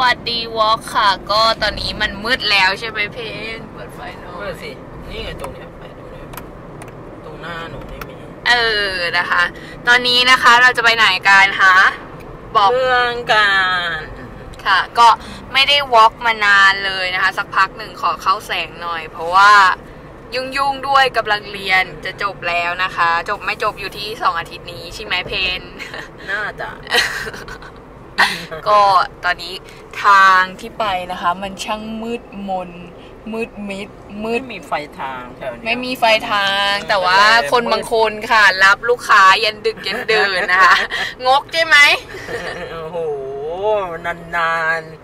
วัสดีวอล์กค่ะ ก็ตอนนี้มันมืดแล้วใช่ไหมเพนเปิดไฟหน่อเมื่ยอสิ นี่ไงตรงเนี้ยไปดูเลยตรงหน้าหนูนี่มีเออนะคะ ตอนนี้นะคะเราจะไปไหนกันคะบอกเรื่องการค่ะ ก็ไม่ได้วอล์กมานานเลยนะคะ สักพักหนึ่งขอเข้าแสงหน่อย เพราะว่ายุ่งยุ่งๆด้วยกำลังเรียนจะจบแล้วนะคะ จบไม่จบอยู่ที่สองอาทิตย์นี้ใช่ไหมเพนน่าจะ ก็ตอนนี้ทางที่ไปนะคะ มันช่างมืดมน มืดมิด มืไม่ดมีไฟทางแถวนี้ไม่มีไฟทาง แต่ว่าคนบางคนค่ะ รับลูกค้ายันดึกยันเดินนะคะ งกใช่ไหมโอ้โห นานๆ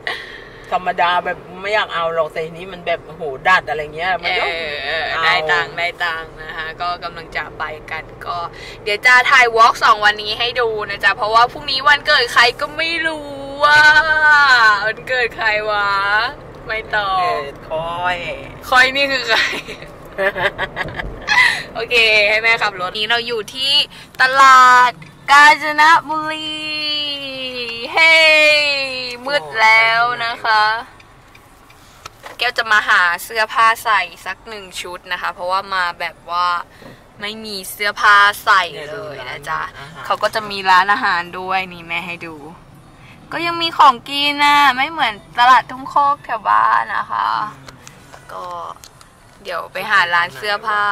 ธรรมดาแบบไม่อยากเอาหรอกแต่ทีนี้มันแบบโอ้โหดัดอะไรเงี้ยมันเอก็อได้ตังค์ได้ตังค์นะคะก็กำลังจะไปกันก็ เดี๋ยวจะถ่ายวอล์กสองวันนี้ให้ดูนะจ๊ะเพราะว่าพรุ่งนี้วันเกิดใครก็ไม่รู้ว่าวันเกิดใครวะ ไม่ตอเอบอคอยคอยนี่คือใครโอเคให้แม่ขับรถนี้เราอยู่ที่ตลาดกาญจนบุรี เฮ้มืดแล้วนะคะ แก้วจะมาหาเสื้อผ้าใส่สักหนึ่งชุดนะคะ เพราะว่ามาแบบว่าไม่มีเสื้อผ้าใส่เลยนะจ๊ะเขาก็จะมีร้านอาหารด้วยนี่แม่ให้ดู ก็ยังมีของกินนะไม่เหมือนตลาดทุ่งโคกแถวบ้านนะคะ ก็เดี๋ยวไปหาร้านเสื้อผ้า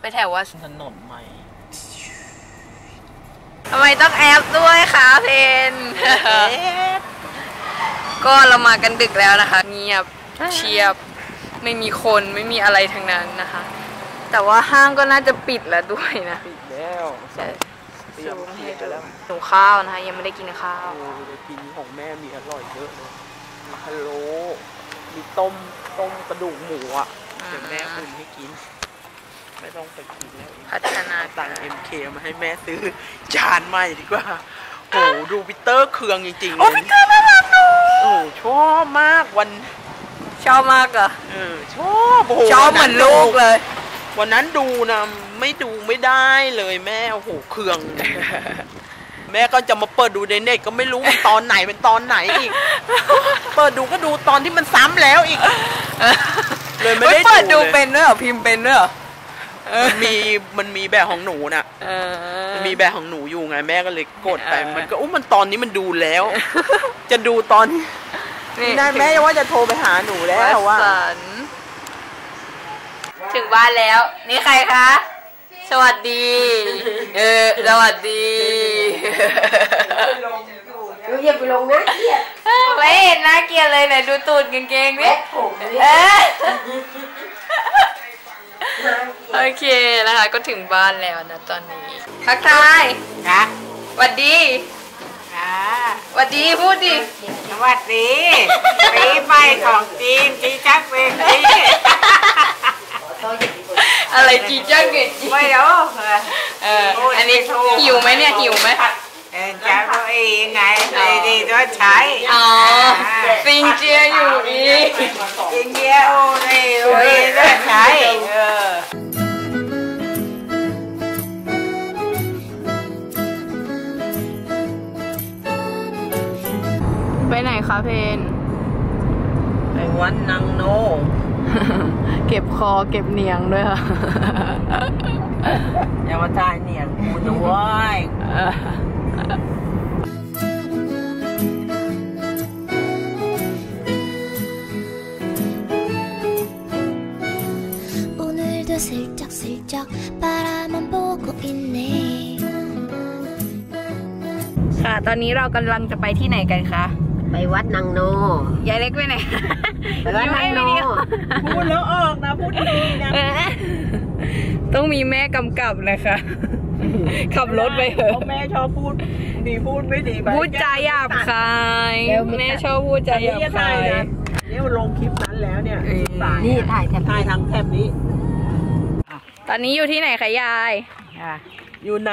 ไปแถวว่าถนนใหม่ ทำไมต้องแอปด้วยคะเพนก็เรามากันดึกแล้วนะคะ เงียบเชียบ ไม่มีคนไม่มีอะไรทั้งนั้นนะคะ แต่ว่าห้างก็น่าจะปิดแล้วด้วยนะปิดแล้วจะเตรียมเสียแล้วหิวข้าวนะคะ ยังไม่ได้กินข้าวโอ้จะกินของแม่มีอร่อยเยอะเลยมีพะโล้มีต้มต้มกระดูกหมูอะอ่าเดี๋ยวแม่อุ่นให้กิน ไม่ต้องไปกินแล้วพัฒนาตังเอ็มเคมาให้แม่ซื้อ จานใหม่ดีกว่าโอ้ดูวิเตอร์เคืองจริงๆโอ้เลยพี่เกอร์น่ารักหนูโอ้ชอบมากวัน ชอบมากเหรอะเออชอบโอ้โหชอบเหมือนลูกเลย วันนั้นดูนะไม่ดูไม่ได้เลยแม่โอ้โหเคือง แม่ก็จะมาเปิดดูในเน็ตก็ไม่รู้มันตอนไหนเป็นตอนไหนอีก เปิดดูก็ดูตอนที่มันซ้ำแล้วอีกเลยไม่ได้เปิดดูดูเลยเป็นด้วยเหรอพิมพ์เป็นด้วยเหรอ มันมีมันมีแบบของหนูน่ะเออมันมีแบบของหนูอยู่ไงแม่ก็เลยกดไปเออมันก็อุ้มันตอนนี้มันดูแล้ว จะดูตอนนี่ได้แม่ว่าจะโทรไปหาหนูแล้วว่าสันถึงบ้านแล้ว นี่ใครคะ สวัสดี เออ สวัสดีดูอย่าไปลงนะเกลียดไม่เห็นน่าเกลียดเลยไหนดูตูดกางเกงดิแม่ผมเนี่ยเอ๊ เกลียโอดเคนะคะ ก็ถึงบ้านแล้วนะตอนนี้ทักทายนะสวัสดีอ่าสวัสดีพูดดิสวัสดีปีใหม่ของจีนจีจักเวงจีอะไรจีจ้าเกดจีไม่รู้เอออันนี้หิวไหมเนี่ยหิวไหมเออจักตัวเองไงดีดีตัวใช้อ๋อซิงเจียอยู่อีกอินเดียโอ้ดีโอ้ดีตัวใช้เออ ไปไหนคะเพน ไปวัดนางโน เก็บคอเก็บเนียงด้วยค่ะ อย่ามาทายเหนียงกูด้วย 오늘도 슬쩍슬쩍 바라만 보고 있네 ค่ะ ตอนนี้เรากำลังจะไปที่ไหนกันคะ ไปวัดนางโนยายเล็กไปไหนไปวัดนางโนพูดแล้วออกนะพูดดีๆนะเออต้องมีแม่กำกับนะคะขับรถไปเถเพอะราะแม่ชอบพูดดีพูดไม่ดีไปพูดจาหยาบคายแม่ชอบพูดจาหยาบคายเนี่ยลงคลิปนั้นแล้วเนี่ยเออสายนี่ถ่ายแถบถ่ายทางแถบนี้ ตอนนี้อยู่ที่ไหนคะยายอะอยู่ไหน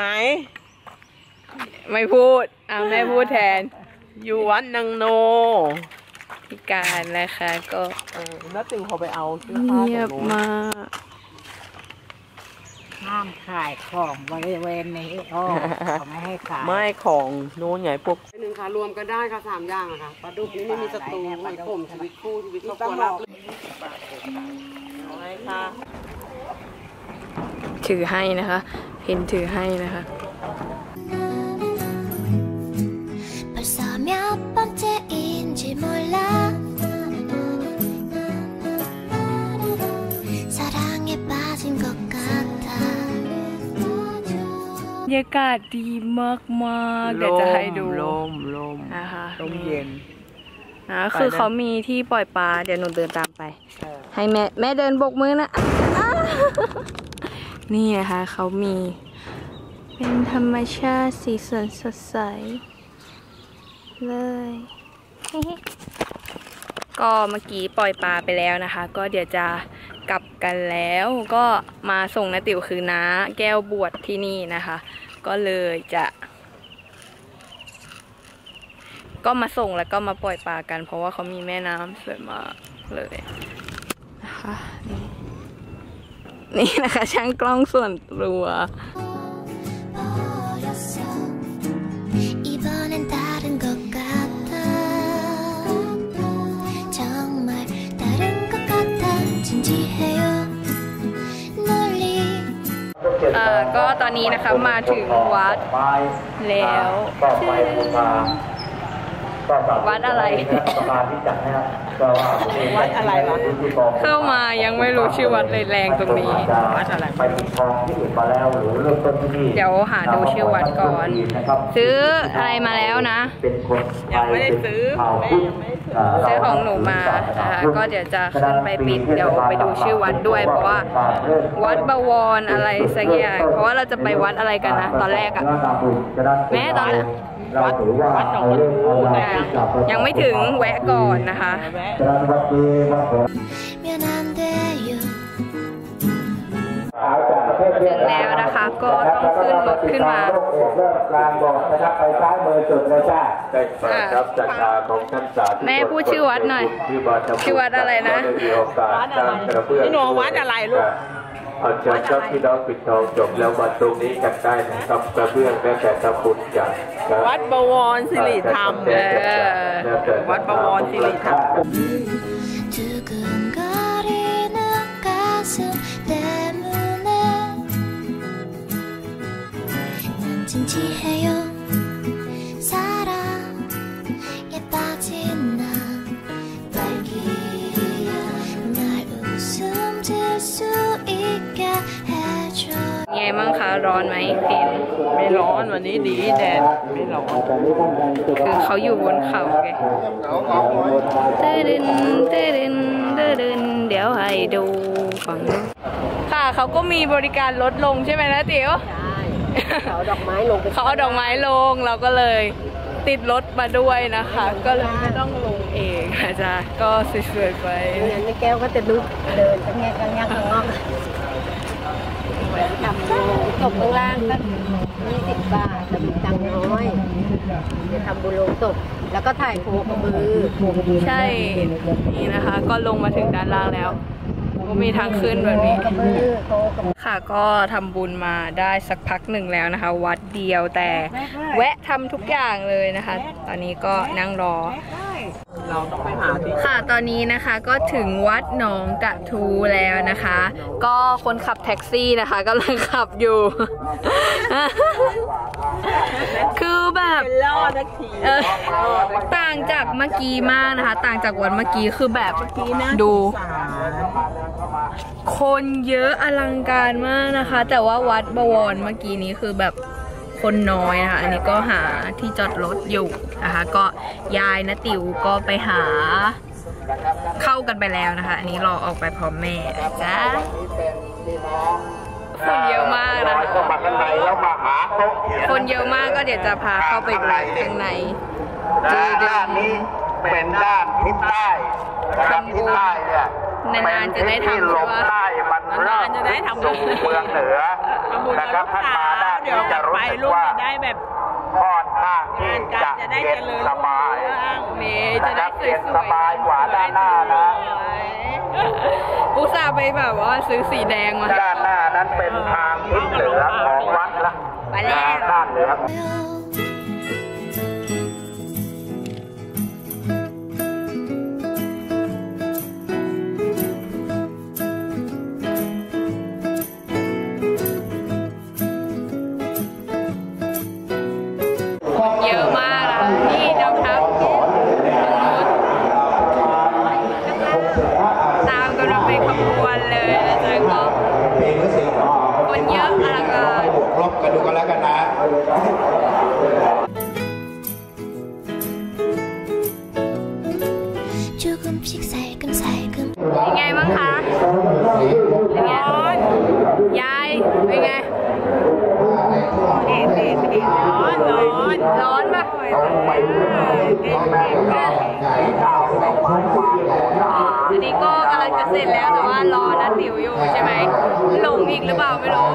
ไม่พูดเอาแม่พูดแทน อยู่วัดนางโนพิการนะคะก็เออนัดติงเขาไปเอาเสื้อผ้าเงียบตรงนู้นมากห้ามขายของบริเวณนี้อ๋อเขาไม่ให้ขายไม่ของโน้นไงพวกหนึ่งค่ะรวมกันได้ค่ะสามอย่างอะค่ะปลาดุกนี่ไม่มีศัตรูหอยขมชีวิตคู่ชีวิตครอบครัวรับถือให้นะคะเห็นถือให้นะคะ รรยากาศดีมากๆเดี๋ยวจะให้ดูลมลมนะคะลมเย็นนะคือเขามีที่ปล่อยปลาเดี๋ยวหนูเดินตามไป ให้แม่แม่เดินบกมือนะอ้านี่นะคะเขามี เป็นธรรมชาติสีสันสดใส เลยก็เมื่อกี้ปล่อยปลาไปแล้วนะคะ ก็เดี๋ยวจะ กลับกันแล้วก็มาส่งนาติ๋วคือน้าแก้วบวชที่นี่นะคะ ก็เลยจะ ก็มาส่งแล้วก็มาปล่อยปลากัน เพราะว่าเขามีแม่น้ำสวยมากเลยนะคะนี่นี่นะคะช่างกล้องส่วนตัว อ่อก็ตอนนี้นะคะมาถึงวัดแล้ว วัดอะไร วัดอะไรวะเข้ามายังไม่รู้ชื่อวัดเลยแรงตรงนี้ วัดอะไรไปปิดทองที่อื่นมาแล้วหรือเริ่มต้นที่นี่เดี๋ยวหาดูชื่อวัดก่อน ซื้ออะไรมาแล้วนะเป็นคนยังไม่ได้ซื้อเผ่าแม่พุทธยังไม่ได้ซื้อซื้อของหนูมานะคะก็เดี๋ยวจะขึ้นไปปิดเดี๋ยวไปดูชื่อวัดด้วย เพราะว่าวัดบวรอะไรสักอย่างเพราะว่าเราจะไปวัดอะไรกันนะ ตอนแรกอะแม่ตอนแรก เราวัดหนองเอาราวยังไม่ถึงแวะก่อนนะคะกานถึงแล้วนะคะก็ต้องขึ้นรถขึ้นมาลางบอกนะครับไปซ้ายมือจุดนะจ้าได้ครับจัดการของท่านสาธุแม่พูดชื่อวัดหน่อย ชื่อวัดอะไรนะวัดอะไรพี่หนูวัดอะไรลูก เอาเชิญครับพี่น้องปิดทองจบแล้วมาตรงนี้กันได้นะครับกระเบื้องแม้แต่ทำบุญจากครับวัดบวรสิริธรรมเออแล้วแต่วัดบวรสิริธรรม ไงมั่งคะ ร้อนไหมเพนไม่ร้อนวันนี้ดีแดดไม่ร้อน คือเขาอยู่บนเขาไงเต้ดินเต้ดินเต้ดินเดี๋ยวให้ดูฝั่งนู้นค่ะเขาก็มีบริการลดลงใช่ไหมนะติ๋วเขาดอกไม้ลงไปเขาเอาดอกไม้ลงเราก็เลยติดรถมาด้วยนะคะ ก็เลยไม่ต้องลงเองอาจารย์ก็สวยๆไปไม่งั้นแม่แก้วก็จะลุกเดินกันแงกกันแงกข้างนอก ทำตกข้างล่างก็ยี่สิบบาทแต่มีตังค์น้อยจะทำบุญลงศพแล้วก็ถ่ายโคกระบือใช่ นี่นะคะ ก็ลงมาถึงด้านล่างแล้ว ก็มีทางขึ้นแบบนี้ ค่ะก็ทำบุญมาได้สักพักหนึ่งแล้วนะคะ วัดเดียวแต่แวะทำทุกอย่างเลยนะคะ ตอนนี้ก็นั่งรอ เราต้องไปหาที่ค่ะตอนนี้นะคะก็ถึงวัดหนองกระทูแล้วนะคะ ก็คนขับแท็กซี่นะคะกำลังขับอยู่ คือแบบล่อนักทีเออต่างจากเมื่อกี้มากนะคะ ต่างจากวันเมื่อกี้คือแบบดูคนเยอะอลังการมากนะคะ แต่ว่าวัดบวรเมื่อกี้นี้คือแบบ คนน้อยนะคะ อันนี้ก็หาที่จอดรถอยู่นะคะ ก็ยายนะติ๋วก็ไปหาเข้ากันไปแล้วนะคะ อันนี้รอออกไปพร้อมแม่นะจ้าคนเยอะมากนะคะมาข้างในแล้วมาหาโต๊ะเขียนคนเยอะมากก็เดี๋ยวจะพาเข้าไปดูข้างในด้านนี้เป็นด้านทิศใต้นะครับทิศใต้เนี่ย นานๆจะได้ทำเป็นที่ลมใต้มันเริ่มนานๆจะได้ทำบุสู่ญเมืองเหนือทำบุญนะกับครับลูกท่านสามาด้านวเดี๋ยวนี้กจะลับรู้ไปสึกลูกว่าจะได้แบบค่อนข้างที่งานการจะจะได้เย็เจนริญสบายรุ่งเรืองเมย์จะได้สวยเย็นสบายกว่าด้านหน้านะเอุตส่าห์ไปแบบว่าซื้อสีแดงมาด้านหน้านั้นเป็นทางทิศเหนือของวัดละไปแล้วด้านเหนือ เด็ดเด็ดเด็ดร้อนร้อนร้อนปะอันนี้ก็กำลังจะเสร็จแล้วแต่ว่ารอนัดติ๋วอยู่ใช่ไหมหลงอีกหรือเปล่าไม่รู้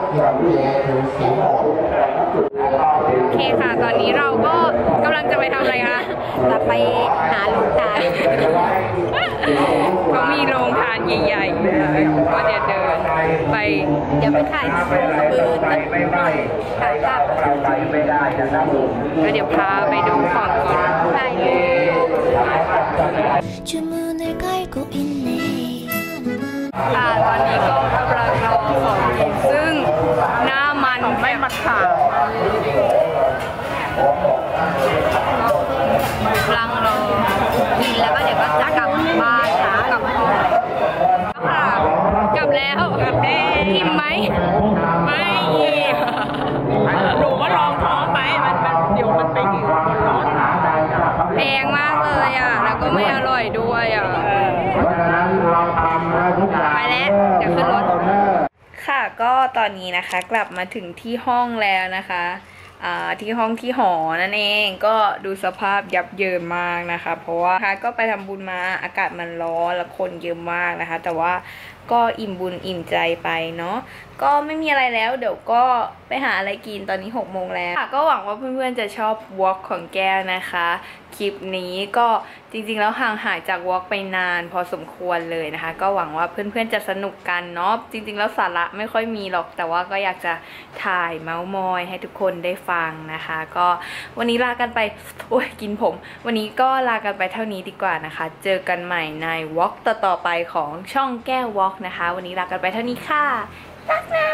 โอเคค่ะ ตอนนี้เราก็กำลังจะไปทำอะไรคะจะไปหาลวงตาเขามีโรงทานใหญ่ๆนะคะก็จะเดิน เดี๋ยวไปถ่ายสปืนถ่ายภาพก็เดี๋ยวพาไปดูฟอร์ดก่อนใช่ค่ะตอนนี้ก็กำลังรอของกินซึ่งหน้ามันไม่มาขาว อย่าขึ้นรถค่ะก็ตอนนี้นะคะกลับมาถึงที่ห้องแล้วนะคะที่ห้องที่หอนั่นเองก็ดูสภาพยับเยินมากนะคะ เพราะว่าก็ไปทำบุญมาอากาศมันร้อนแล้วคนเยอะมากนะคะ แต่ว่าก็อิ่มบุญอิ่มใจไปเนาะก็ไม่มีอะไรแล้ว เดี๋ยวก็ไปหาอะไรกินตอนนี้6โมงแล้วก็หวังว่าเพื่อนๆจะชอบวอล์กของแก้วนะคะ คลิปนี้ก็จริงๆ แล้วห่างหายจากวอล์กไปนานพอสมควรเลยนะคะ ก็หวังว่าเพื่อนๆจะสนุกกันเนาะจริงๆ แล้วสาระไม่ค่อยมีหรอกแต่ว่าก็อยากจะถ่ายเมาส์มอยให้ทุกคนได้ฟังนะคะ ก็วันนี้ลากันไปโอ้ยกินผม วันนี้ก็ลากันไปเท่านี้ดีกว่านะคะ เจอกันใหม่ในวอล์กต่อๆไปของช่องแก้ววอล์กนะคะ วันนี้ลากันไปเท่านี้ค่ะรักนะ